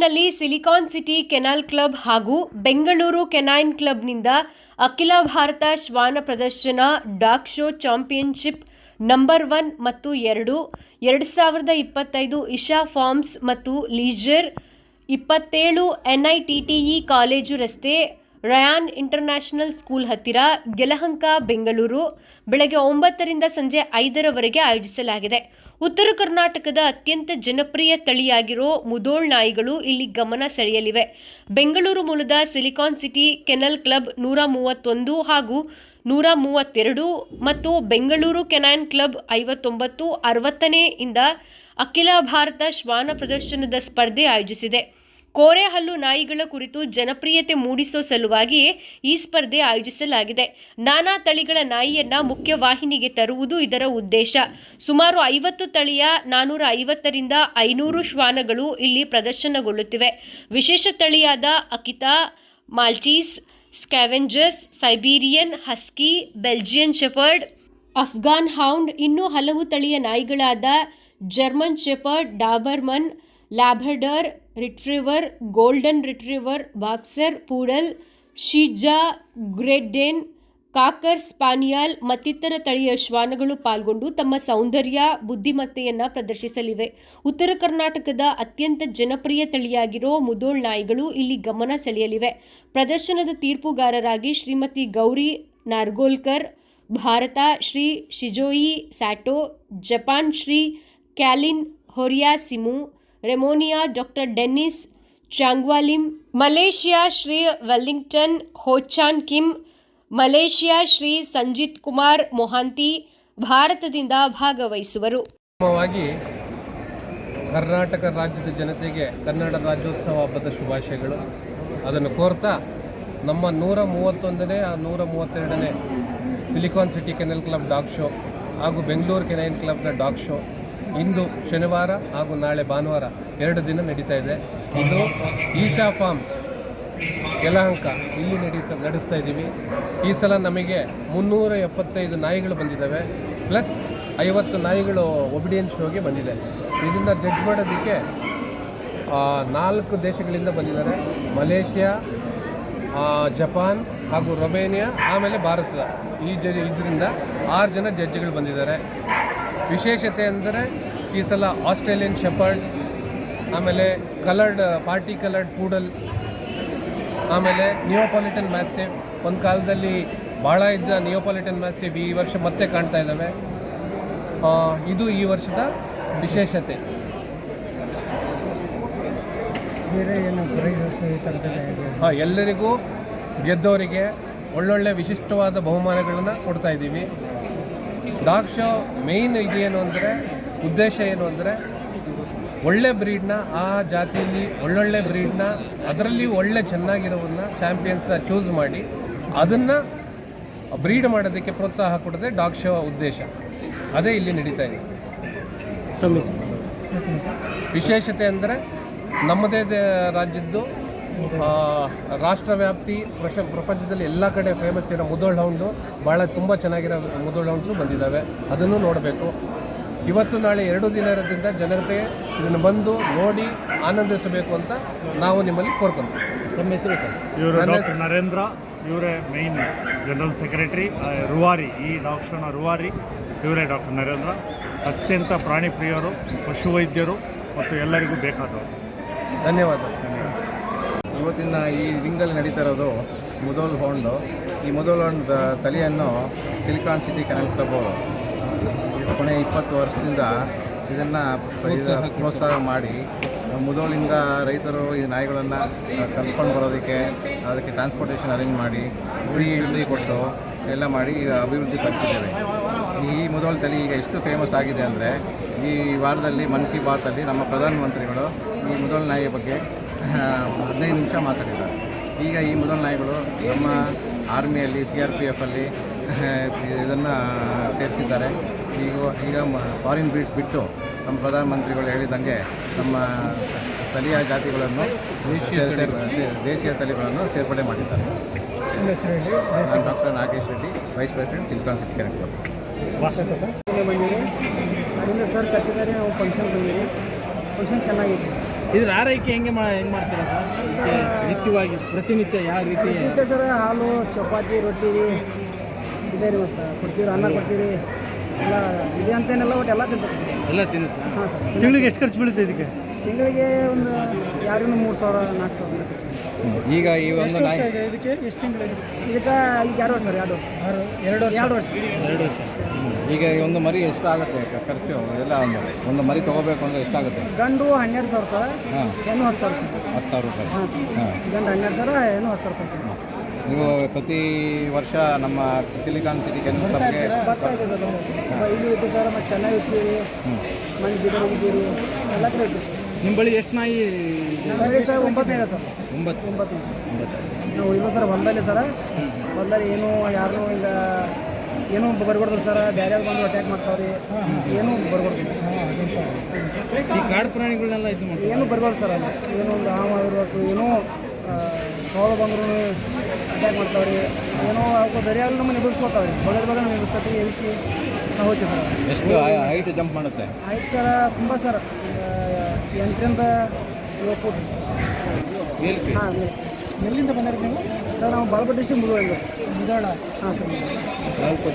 Hubballi silicon city kennel club ಹಾಗೂ Bengaluru canine ಕ್ಲಬ್ನಿಂದ ಅಖಿಲ ಭಾರತ ಶ್ವಾನ ಪ್ರದರ್ಶನ dog show championship number one ಮತ್ತು ಎರಡು ಎರಡು ಸಾವಿರದ ಇಪ್ಪತ್ತೈದು ಇಶಾ ಫಾರ್ಮ್ಸ್ ಮತ್ತು ಲೀಜರ್, ಇಪ್ಪತ್ತೇಳು N I T T E college ರಸ್ತೆ ರಯಾನ್ ಇಂಟರ್ನ್ಯಾಷನಲ್ ಸ್ಕೂಲ್ ಹತ್ತಿರ ಗೆಲಹಂಕ, ಬೆಂಗಳೂರು, ಬೆಳಗ್ಗೆ ಒಂಬತ್ತರಿಂದ ಸಂಜೆ ಐದರವರೆಗೆ ಆಯೋಜಿಸಲಾಗಿದೆ. ಉತ್ತರ ಕರ್ನಾಟಕದ ಅತ್ಯಂತ ಜನಪ್ರಿಯ ತಳಿಯಾಗಿರೋ ಮುದೋಳ್ ನಾಯಿಗಳು ಇಲ್ಲಿ ಗಮನ ಸೆಳೆಯಲಿವೆ. ಬೆಂಗಳೂರು ಮೂಲದ ಸಿಲಿಕಾನ್ ಸಿಟಿ ಕೆನಲ್ ಕ್ಲಬ್ ನೂರ ಮೂವತ್ತೊಂದು ಹಾಗೂ ನೂರ ಮೂವತ್ತೆರಡು ಮತ್ತು ಬೆಂಗಳೂರು ಕೆನಾನ್ ಕ್ಲಬ್ ಐವತ್ತೊಂಬತ್ತು, ಅರವತ್ತನೇ ಇಂದ ಅಖಿಲ ಭಾರತ ಶ್ವಾನ ಪ್ರದರ್ಶನದ ಸ್ಪರ್ಧೆ ಆಯೋಜಿಸಿದೆ. ಕೋರೆಹಲ್ಲು ನಾಯಿಗಳ ಕುರಿತು ಜನಪ್ರಿಯತೆ ಮೂಡಿಸೋ ಸಲುವಾಗಿ ಈ ಸ್ಪರ್ಧೆ ಆಯೋಜಿಸಲಾಗಿದೆ. ನಾನಾ ತಳಿಗಳ ನಾಯಿಯನ್ನ ಮುಖ್ಯವಾಹಿನಿಗೆ ತರುವುದು ಇದರ ಉದ್ದೇಶ. ಸುಮಾರು ಐವತ್ತು ತಳಿಯ ನಾನೂರ ಐವತ್ತರಿಂದ ಐನೂರು ಶ್ವಾನಗಳು ಇಲ್ಲಿ ಪ್ರದರ್ಶನಗೊಳ್ಳುತ್ತಿವೆ. ವಿಶೇಷ ತಳಿಯಾದ Akita, Maltese, scavengers, Siberian, husky, Belgian shepherd, Afghan hound ಇನ್ನೂ ಹಲವು ತಳಿಯ ನಾಯಿಗಳಾದ German shepherd, Doberman Labrador retriever golden retriever boxer poodle ಶಿಜಾ ಗ್ರೆಡ್ಡೆನ್ cocker spaniel ಮತ್ತಿತರ ತಳಿಯ ಶ್ವಾನಗಳು ಪಾಲ್ಗೊಂಡು ತಮ್ಮ ಸೌಂದರ್ಯ, ಬುದ್ಧಿಮತ್ತೆಯನ್ನು ಪ್ರದರ್ಶಿಸಲಿವೆ. ಉತ್ತರ ಕರ್ನಾಟಕದ ಅತ್ಯಂತ ಜನಪ್ರಿಯ ತಳಿಯಾಗಿರೋ ಮುದೋಳ್ ನಾಯಿಗಳು ಇಲ್ಲಿ ಗಮನ ಸೆಳೆಯಲಿವೆ. ಪ್ರದರ್ಶನದ ತೀರ್ಪುಗಾರರಾಗಿ Shrimati Gauri Nargolkar, Bharat Shri ಶಿಜೋಯಿ Sato, Japan Shri Calin Horia Simu Romania, doctor Dennis Chang Wai Lim, Malaysia Shri Wellington Ho Chan Kim, Malaysia Shri Sanjit Kumar Mohanty ಭಾರತದಿಂದ ಭಾಗವಹಿಸುವರು. ಕರ್ನಾಟಕ ರಾಜ್ಯದ ಜನತೆಗೆ ಕನ್ನಡ ರಾಜ್ಯೋತ್ಸವ ಹಬ್ಬದ ಶುಭಾಶಯಗಳು. ಅದನ್ನು ಕೋರ್ತಾ ನಮ್ಮ ನೂರ ಮೂವತ್ತೊಂದನೇ ನೂರ ಮೂವತ್ತೆರಡನೇ silicon city kennel club dog show ಹಾಗೂ ಬೆಂಗಳೂರು ಕೆನೈನ್ ಕ್ಲಬ್ನ ಡಾಗ್ ಶೋ ಇಂದು ಶನಿವಾರ ಹಾಗೂ ನಾಳೆ ಭಾನುವಾರ ಎರಡು ದಿನ ನಡೀತಾ ಇದೆ. ಇದು ಈಶಾ ಫಾರ್ಮ್ಸ್, ಯಲಹಂಕ ಇಲ್ಲಿ ನಡೀತಾ, ನಡೆಸ್ತಾ ಇದ್ದೀವಿ. ಈ ಸಲ ನಮಗೆ ಮುನ್ನೂರ ಎಪ್ಪತ್ತೈದು ನಾಯಿಗಳು ಬಂದಿದ್ದಾವೆ, ಪ್ಲಸ್ ಐವತ್ತು ನಾಯಿಗಳು ಒಬಿಡಿಯನ್ ಶೋಗೆ ಬಂದಿದೆ. ಇದನ್ನು ಜಡ್ಜ್ ಮಾಡೋದಕ್ಕೆ ನಾಲ್ಕು ದೇಶಗಳಿಂದ ಬಂದಿದ್ದಾರೆ. ಮಲೇಷ್ಯಾ ಜಪಾನ್ ಹಾಗೂ ರೊಮೇನಿಯಾ ಆಮೇಲೆ ಭಾರತದ. ಈ ಜ ಇದರಿಂದ ಆರು ಜನ ಜಡ್ಜ್ಗಳು ಬಂದಿದ್ದಾರೆ. ವಿಶೇಷತೆ ಅಂದರೆ ಈ ಸಲ ಆಸ್ಟ್ರೇಲಿಯನ್ ಶೆಪರ್ಡ್ ಆಮೇಲೆ ಕಲರ್ಡ್ ಪಾರ್ಟಿ ಕಲರ್ಡ್ ಪೂಡಲ್ ಆಮೇಲೆ ನಿಯೋಪಾಲಿಟನ್ ಮ್ಯಾಸ್ಟಿಫ್. ಒಂದು ಕಾಲದಲ್ಲಿ ಭಾಳ ಇದ್ದ ನಿಯೋಪಾಲಿಟನ್ ಮ್ಯಾಸ್ಟಿಫ್ ಈ ವರ್ಷ ಮತ್ತೆ ಕಾಣ್ತಾ ಇದ್ದಾವೆ. ಇದು ಈ ವರ್ಷದ ವಿಶೇಷತೆ. ಬೇರೆ ಏನು ಪ್ರೈಸಸ್ ಈ ಥರದ್ದೆಲ್ಲ ಹೇಗೆ ಹಾಂ ಎಲ್ಲರಿಗೂ ಗೆದ್ದವರಿಗೆ ಒಳ್ಳೊಳ್ಳೆ ವಿಶಿಷ್ಟವಾದ ಬಹುಮಾನಗಳನ್ನು ಕೊಡ್ತಾ ಇದ್ದೀವಿ. ಡಾಗ್ ಶೋ ಮೇಯ್ನ್ ಇದೇನು ಅಂದರೆ ಉದ್ದೇಶ ಏನು ಅಂದರೆ ಒಳ್ಳೆ ಬ್ರೀಡ್ನ ಆ ಜಾತಿಯಲ್ಲಿ ಒಳ್ಳೊಳ್ಳೆ ಬ್ರೀಡ್ನ ಅದರಲ್ಲಿ ಒಳ್ಳೆ ಚೆನ್ನಾಗಿರೋವನ್ನ ಚಾಂಪಿಯನ್ಸ್ನ ಚೂಸ್ ಮಾಡಿ ಅದನ್ನು ಬ್ರೀಡ್ ಮಾಡೋದಕ್ಕೆ ಪ್ರೋತ್ಸಾಹ ಕೊಡದೆ ಡಾಗ್ ಶೋ ಉದ್ದೇಶ. ಅದೇ ಇಲ್ಲಿ ನಡೀತಾ ಇದೆ. ವಿಶೇಷತೆ ಅಂದರೆ ನಮ್ಮದೇ ದೇ- ರಾಜ್ಯದ್ದು ಆ, ರಾಷ್ಟ್ರವ್ಯಾಪ್ತಿ ಪ್ರಶ ಪ್ರಪಂಚದಲ್ಲಿ ಎಲ್ಲ ಕಡೆ ಫೇಮಸ್ ಇರೋ ಮುದೋಳ್ ಹೌಂಡು ಭಾಳ ತುಂಬ ಚೆನ್ನಾಗಿರೋ ಮುದೋಳ್ ಹೌಂಡ್ಸು ಬಂದಿದ್ದಾವೆ. ಅದನ್ನು ನೋಡಬೇಕು. ಇವತ್ತು ನಾಳೆ ಎರಡು ದಿನ ಇರೋದ್ರಿಂದ ಜನತೆ ಇದನ್ನು ಬಂದು ನೋಡಿ ಆನಂದಿಸಬೇಕು ಅಂತ ನಾವು ನಿಮ್ಮಲ್ಲಿ ಕೋರ್ಕೊಂತೀವಿ ತಮ್ಮ ಹೆಸರು ಸರ್? ಇವರು ಡಾಕ್ಟರ್ ನರೇಂದ್ರ ಇವರೇ ಮೈನ್ ಜನರಲ್ ಸೆಕ್ರೆಟರಿ ರುವಾರಿ ಈ ಡಾಕ್ಟರ್ನ ರುವಾರಿ ಇವರೇ ಡಾಕ್ಟರ್ ನರೇಂದ್ರ. ಅತ್ಯಂತ ಪ್ರಾಣಿ ಪ್ರಿಯರು ಪಶುವೈದ್ಯರು ಮತ್ತು ಎಲ್ಲರಿಗೂ ಬೇಕಾದವರು. ಧನ್ಯವಾದ. ಇವತ್ತಿನ ಈ ರಿಂಗಲ್ಲಿ ನಡೀತಾ ಇರೋದು ಮುದೋಲ್ ಹೋಂಡು. ಈ ಮುದೋಲ್ ಹೋಂಡ್ ತಲೆಯನ್ನು ಸಿಲಿಕಾನ್ ಸಿಟಿ ಕೆನಲ್ ಕ್ಲಬ್ ಕೊನೆ ಇಪ್ಪತ್ತು ವರ್ಷದಿಂದ ಇದನ್ನು ಪ್ರೋತ್ಸಾಹ ಮಾಡಿ ಮುದೋಳಿಂದ ರೈತರು ಈ ನಾಯಿಗಳನ್ನು ಕರ್ಕೊಂಡು ಬರೋದಕ್ಕೆ ಅದಕ್ಕೆ ಟ್ರಾನ್ಸ್ಪೋರ್ಟೇಷನ್ ಅರೇಂಜ್ ಮಾಡಿ ಫ್ರೀ ಎಂಟ್ರಿ ಕೊಟ್ಟು ಎಲ್ಲ ಮಾಡಿ ಈಗ ಅಭಿವೃದ್ಧಿ ಪಡಿಸಿದ್ದೇವೆ. ಈ ಮುದೋಳ ತಲೆ ಈಗ ಎಷ್ಟು ಫೇಮಸ್ ಆಗಿದೆ ಅಂದರೆ ಈ ವಾರದಲ್ಲಿ ಮನ್ ಕಿ ಬಾತಲ್ಲಿ ನಮ್ಮ ಪ್ರಧಾನಮಂತ್ರಿಗಳು ಈ ಮುದೋಳ ನಾಯಿಯ ಬಗ್ಗೆ ಹದಿನೈದು ನಿಮಿಷ ಮಾತಾಡಿದ್ದಾರೆ. ಈಗ ಈ ಮುದಲ್ ನಾಯಿಗಳು ನಮ್ಮ ಆರ್ಮಿಯಲ್ಲಿ ಸಿ ಆರ್ ಪಿ ಎಫಲ್ಲಿ ಇದನ್ನು ಸೇರಿಸಿದ್ದಾರೆ. ಈಗ ಈಗ ಫಾರಿನ್ ಬ್ರೀಡ್ಸ್ ಬಿಟ್ಟು ನಮ್ಮ ಪ್ರಧಾನಮಂತ್ರಿಗಳು ಹೇಳಿದಂಗೆ ನಮ್ಮ ಸ್ಥಳೀಯ ಜಾತಿಗಳನ್ನು ದೇಶೀಯ ದೇಶೀಯ ತಳಿಗಳನ್ನು ಸೇರ್ಪಡೆ ಮಾಡಿದ್ದಾರೆ. Doctor Nagesh Reddy vice president silicon city club ಬಂದಿರಿ ಅಲ್ಲಿಂದ ಸರ್ ಕಚೇರಿ ನಾವು ಫಂಕ್ಷನ್ ಬಂದಿರಿ ಫಂಕ್ಷನ್ ಚೆನ್ನಾಗಿದೆ. ಇದ್ರ ಆರೈಕೆ ಹೆಂಗೆ ಮಾ ಹೆಂಗೆ ಮಾಡ್ತೀರಾ ಸರ್? ಇದಕ್ಕೆ ನಿತ್ಯವಾಗಿ ಪ್ರತಿನಿತ್ಯ ಯಾವ ರೀತಿ ಮತ್ತೆ ಸರ್ ಹಾಲು ಚಪಾತಿ ರೊಟ್ಟಿ ಇದೆ ರೀ ಮತ್ತು. ಕೊಡ್ತೀವಿ ಅನ್ನ ಕೊಡ್ತೀರಿ ಎಲ್ಲ ಇದೆ ಅಂತೇನೆಲ್ಲ ಒಟ್ಟು ಎಲ್ಲ ತಿಂತಾರೆ ಎಲ್ಲ ತಿನ್ನುತ್ತೆ? ಹಾಂ ಸರ್. ತಿಂಗಳಿಗೆ ಎಷ್ಟು ಖರ್ಚು ಬೀಳುತ್ತೆ ಇದಕ್ಕೆ? ತಿಂಗಳಿಗೆ ಒಂದು ಎರಡರಿಂದ ಮೂರು ಸಾವಿರ ನಾಲ್ಕು ಸಾವಿರ ಖರ್ಚು ಈಗ ಈ ಒಂದು ನಾಯಿ ಇದಕ್ಕೆ? ಎಷ್ಟು ತಿಂಗಳಿಗೆ ಇದಕ್ಕೆ ಈಗ ಎರಡು ವರ್ಷ ಸರ್ ಎರಡು ವರ್ಷ. ಎರಡು ವರ್ಷ. ಎರಡು ವರ್ಷ. ಎರಡು ವರ್ಷ. ಈಗ ಈ ಒಂದು ಮರಿ ಎಷ್ಟಾಗುತ್ತೆ ಆಗುತ್ತೆ? ಖರ್ಚು ಎಲ್ಲ ಒಂದು ಒಂದು ಮರಿ ತಗೋಬೇಕು ಅಂದರೆ ಎಷ್ಟಾಗುತ್ತೆ ಗಂಡು ಹನ್ನೆರಡು ಸಾವಿರ ಸರ್ ಹಾಂ. ಹೆಣ್ಣು ಹತ್ತು ಸಾವಿರ ಸರ್. ಹತ್ತು ಸಾವಿರ ರೂಪಾಯಿ. ಹಾಂ ಹಾಂ. ಗಂಡು ಹನ್ನೆರಡು ಸಾವಿರ ಹೆಣ್ಣು ಹತ್ತು ಸಾವಿರ ರೂಪಾಯಿ ಸರ್. ನೀವು ಪ್ರತಿ ವರ್ಷ ನಮ್ಮ ಸಿಲಿಕಾನ್ ಸಿಟಿ ಕೆಂಪು ಬರ್ತಾ ಇದೆ ಸರ್ ನಾವು ಇಲ್ಲಿ ಇತ್ತು ಸರ್ ಮತ್ತು ಚೆನ್ನಾಗಿ ಇರ್ತೀವಿ. ಮನೆ ಬೀದರ್ ಎಲ್ಲ ಕಡೆ ಇರ್ತೀವಿ ನಿಮ್ಮ ಬಳಿ ಎಷ್ಟು ನಾಯಿ? ಸರ್ ಒಂಬತ್ತು ಇದೆ ಸರ್. ಒಂಬತ್ತು. ಒಂಬತ್ತು. ನಾವು ಇಲ್ಲ ಸರ್ ಹೊಲದಲ್ಲಿ ಸರ್? ಹೊಲದಲ್ಲಿ ಏನು ಯಾರನ್ನೂ ಈಗ ಏನೂ ಬರ್ಬಾರ್ದು ಸರ್ ಬೇರೆ ಬಂದು ಅಟ್ಯಾಕ್ ಮಾಡ್ತಾವ್ರಿ. ಏನೂ ಬರ್ಬಾರ್ದು ಈ ಕಾಡು ಪ್ರಾಣಿಗಳನ್ನೆಲ್ಲ ಇದು ಮಾಡಿ ಏನು ಬರ್ಬಾರ್ದು ಸರ್ ಅಲ್ಲಿ ಏನೋ ಒಂದು ಹಾವು ಆಗಿರ್ಬೇಕು ಏನೋ ಸೋಳು ಬಂದ್ರು ಅಟ್ಯಾಕ್ ಮಾಡ್ತಾವ್ರಿ. ಏನೋ ಅವಕ್ಕೆ ದರಿಯಾಗಿ ನಮ್ಮನ್ನು ಎದುರಿಸ್ಕೊತಾವ್ರಿ ಬಗಲ್ ಬಗಲ್ ಎದುರಿಸ್ತೀವಿ ಎದುರಿಸ್ಕೊತೀವಿ ಹೋಗ್ತೀವಿ ಸರ್ ಎಷ್ಟು ಹೈಟ್ ಜಂಪ್ ಮಾಡುತ್ತೆ? ಆಯ್ತು ಸರ್ ತುಂಬ ಸರ್ ಎಂಟರಿಂದ ಏಳು ಫುಟ್. ಹೇಳ್ತಿ ಹಾಂ ಎಲ್ಲಿಂದ ಬಂದಿರಿ ನೀವು? ಸರ್ ನಾವು ಬಾಲ್ಕೋಟ್ ಡಿಸ್ಟ್ರಿಕ್ಟ್ ಮುಧೋಳ ಹಾಂ ಸರ್. ನಾಲ್ಕು